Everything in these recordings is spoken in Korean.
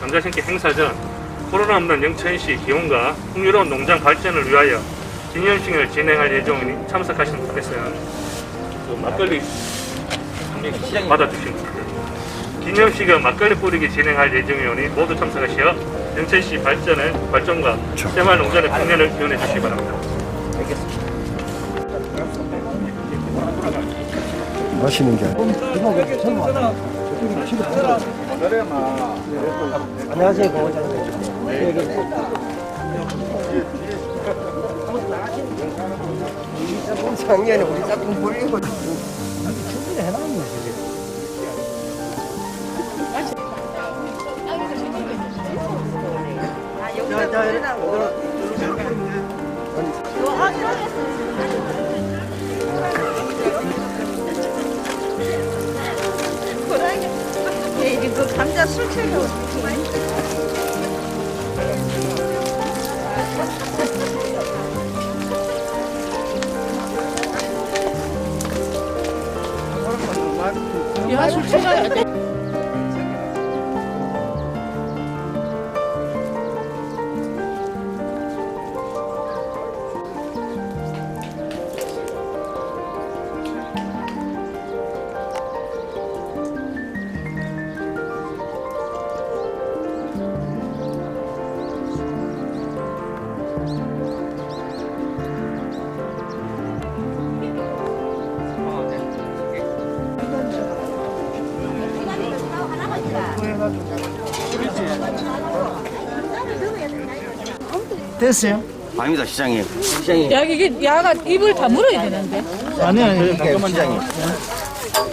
감자신기 행사 전 코로나 없는 영천시 기온과 풍요로운 농장 발전을 위하여 기념식을 진행할 예정이니 참석하신 분께서는 그 막걸리 한병 받아주신 분들 기념식은 막걸리 뿌리기 진행할 예정이오니 모두 참석하시어 영천시 발전의 발전과 새마을 농산의 풍년을 기원해 주시기 바랍니다. 마시는 게 아니고. 안녕하세요, 고원장님. 작년에 우리 짝꿍 불리고 야술 채가 됐어요? 아닙니다 시장님 시장님 야 이게 야가 입을 다 물어야 되는데. 아니, 아니, 잠깐만 시장님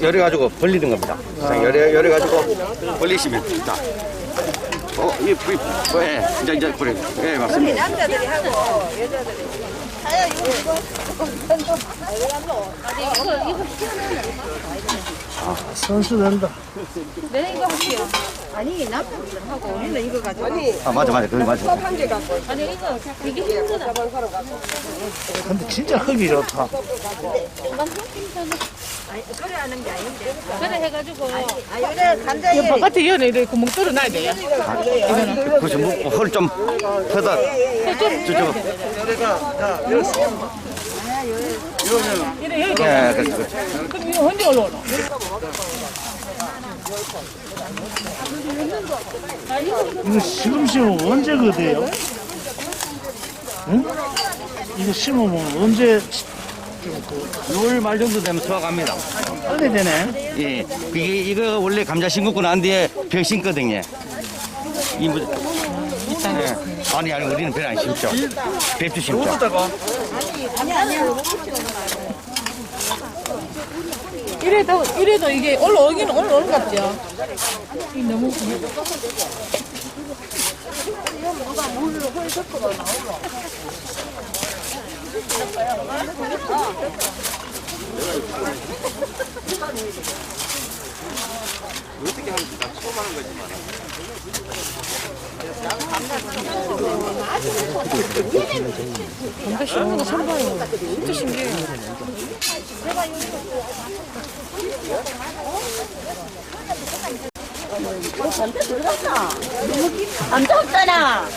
열어 가지고 벌리는 겁니다 시장 열어 열어 가지고 벌리시면 자 어, 이, 이, 왜, 이제, 이제, 그래. 예, 맞습니다. 남자들이 하고 여자들이 아야 이거 이거 선수 된다. 내가 이거 할게요 아니 남자들 하고 우리는 이거 가지고 아니 아, 맞아, 맞아. 그거 맞아. 한개 갖고 아니 이거 이게 힘들다. 근데 진짜 흙이 좋다. 아니 그래 하는 게 아닌데 그래 해가지고 아 요래 이 바깥에 연에 이렇게 구멍 뚫어 놔야 돼요. 그래서 뭐, 헐좀 펴다. 저쪽. 이래 여기. 예, 그렇죠, 그렇죠. 그럼 이거 언제 올라오노? 이거 지금 심으면 언제 그대요? 응? 이거 심으면 언제 6월 말 정도 되면 수확합니다. 빨리 되네? 예. 그게, 이거 원래 감자 심고 난 뒤에 벼 심거든요. 이 뭐, 예. 아니, 아니, 우리는 벼안 심죠. 배추 심죠. 이래도 이래도 이게 올라오기는 올라오는 것 같죠. 이 너무 뭔가 심는 거 처음 봐요. 진짜 신기해요. 감자 없잖아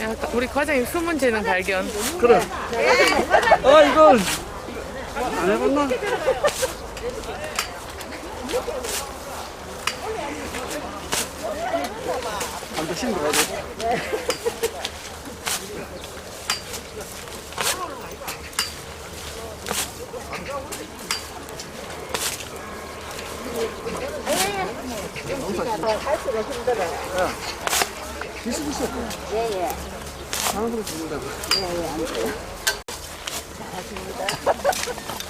야, 우리 과장님 숨은 재능 발견. 아, 이거 안 해봤나? 심으러 가야 돼. 손으로 하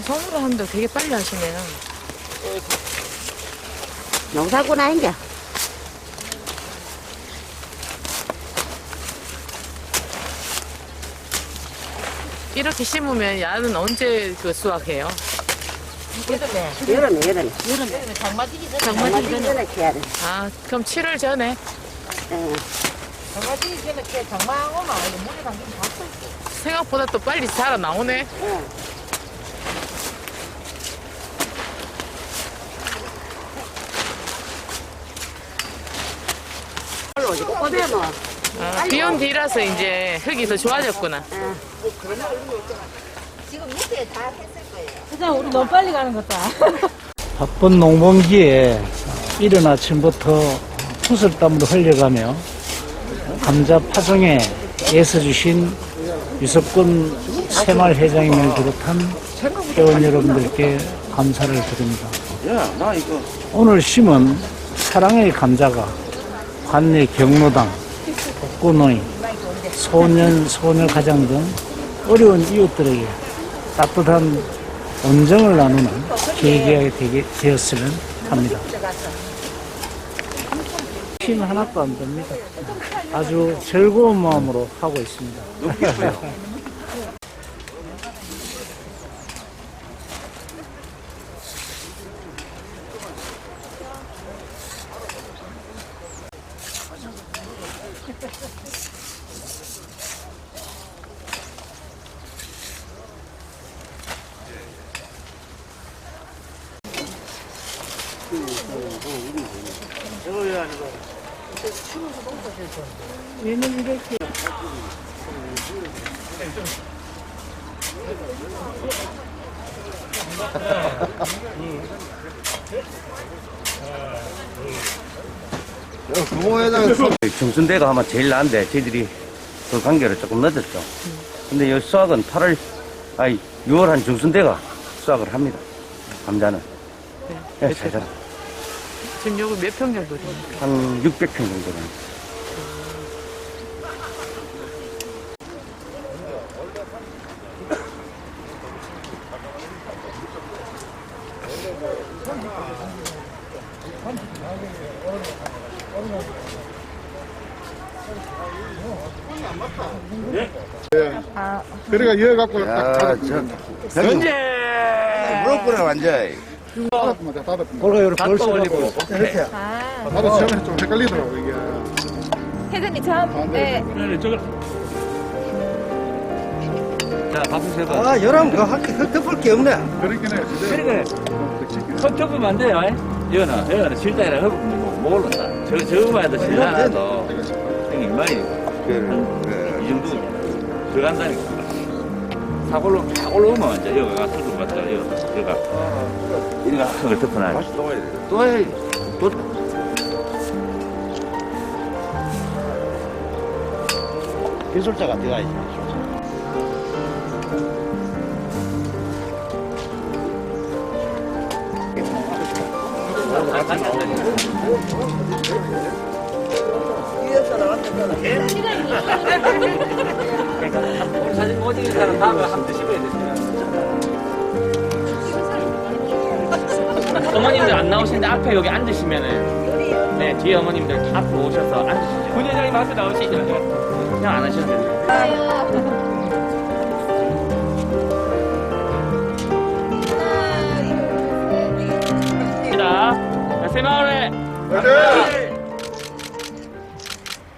는데 되게 빨리 하시네요. 농사꾼 아닌가 이렇게 심으면 야는 언제 그 수확해요? 여름에 여름에 장마지기 전에. 장마지기 전에 캐야 돼 아, 그럼 7월 전에. 장마지기 전에 캐 장마 오면 이거 물에 담기면 다 생각보다 또 빨리 자라 나오네. 어디에 뭐 아, 비온 뒤라서 이제 흙이 더 좋아졌구나. 그냥 우리 너무 빨리 가는 거다. 바쁜 농번기에 이른 아침부터 구슬땀으로 흘려가며 감자 파종에 애써 주신 유석근 새마을 회장님을 비롯한 회원 여러분들께 감사를 드립니다. 오늘 심은 사랑의 감자가 관내 경로당, 복구노인, 소년, 소녀가장 등 어려운 이웃들에게 따뜻한 온정을 나누는 계기가 되게 되었으면 합니다. 힘 하나도 안 듭니다. 아주 즐거운 마음으로 하고 있습니다. 정순대가 아마 제일 나은데 저희들이 그 관계를 조금 늦었죠. 근데 이 수확은 8월, 아니 6월 한 정순대가 수확을 합니다. 감자는. 네, 잘 자라. 지금 여기 몇 평 정도 돼요? 한 600평 정도는. 그래가 이어 갖고 딱 야, 저, 현재! 무릎구나, 완전. 닫았구만 닫았구만 볼가 이렇게 벌써 올리고. 이렇게. 나도 처음에 좀 헷갈리더라고 이게. 회장님 저 네. 저거. 자, 박수 세봐. 아 여름 그 흙, 덮을 게 없네. 그렇긴 해 그래, 컵 덮으면 안 돼요, 이거는, 이거는 실장이라 흙 모른다. 저, 저거만 해도 실장하도 형이 많이. 이 정도. 들어간다니까. 사골로 쫙 올라오면 이제 여기가 수도 맞다, 여기, 여기가. 이리가 흙을 덮어놔야 돼. 또 해야 돼. 또 해, 또. 기술자가 들어가야지. 사 찍은 사람 다음에 한번 드셔봐야 되잖아. 어머님들 안 나오시는데 앞에 여기 앉으시면은 네 뒤에 어머님들 다 앞으로 오셔서 앉으시죠. 군회장님 앞에 나오시죠. 그냥 안 하셔도 돼요. 자, 새마을에 맞아